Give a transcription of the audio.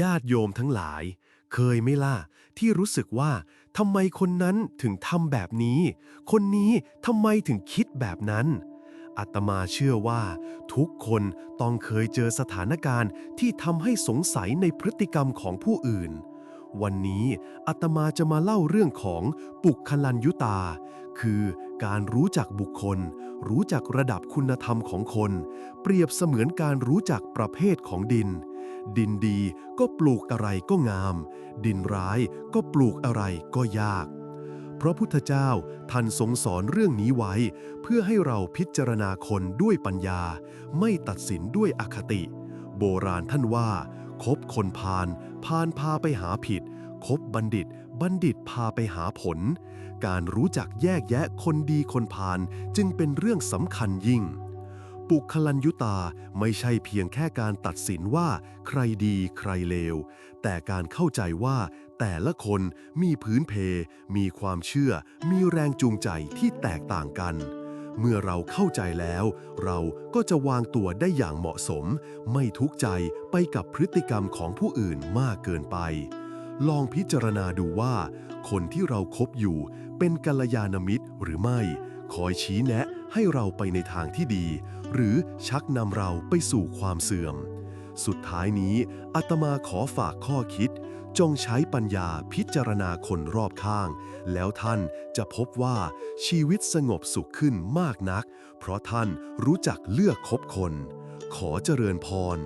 ญาติโยมทั้งหลาย เคยไม่ล่ะที่รู้สึกว่าทำไมคนนั้นถึงทำแบบนี้ คนนี้ทำไมถึงคิดแบบนั้น อาตมาเชื่อว่า ทุกคนต้องเคยเจอสถานการณ์ที่ทำให้สงสัยในพฤติกรรมของผู้อื่น วันนี้อาตมาจะมาเล่าเรื่องของปุกคลัญยุตา คือการรู้จักบุคคล รู้จักระดับคุณธรรมของคน เปรียบเสมือนการรู้จักประเภทของดิน ดินดีก็ปลูกอะไรก็งาม ดินร้ายก็ปลูกอะไรก็ยาก พระพุทธเจ้าท่านทรงสอนเรื่องนี้ไว้ เพื่อให้เราพิจารณาคนด้วยปัญญา ไม่ตัดสินด้วยอคติ โบราณท่านว่า คบคนพาลพาลพาไปหาผิด คบบัณฑิต บัณฑิตพาไปหาผล การรู้จักแยกแยะคนดีคนพาลจึงเป็นเรื่องสำคัญยิ่ง ปุคลัญยุตาไม่ใช่เพียงแค่การตัดสินว่า ใครดีใครเลว แต่การเข้าใจว่า แต่ละคนมีพื้นเพ มีความเชื่อ มีแรงจูงใจที่แตกต่างกัน เมื่อเราเข้าใจแล้ว เราก็จะวางตัวได้อย่างเหมาะสม ไม่ทุกข์ใจไปกับพฤติกรรมของผู้อื่นมากเกินไป ลองพิจารณาดูว่า คนที่เราครบอยู่ เป็นกัลยาณมิตรหรือไม่ คอยชี้แนะให้เราไปในทางที่ดี หรือชักนำเราไปสู่ความเสื่อม สุดท้ายนี้อาตมาขอฝากข้อคิด จงใช้ปัญญาพิจารณาคนรอบข้าง แล้วท่านจะพบว่าชีวิตสงบสุขขึ้นมากนัก เพราะท่านรู้จักเลือกคบคน ขอเจริญพร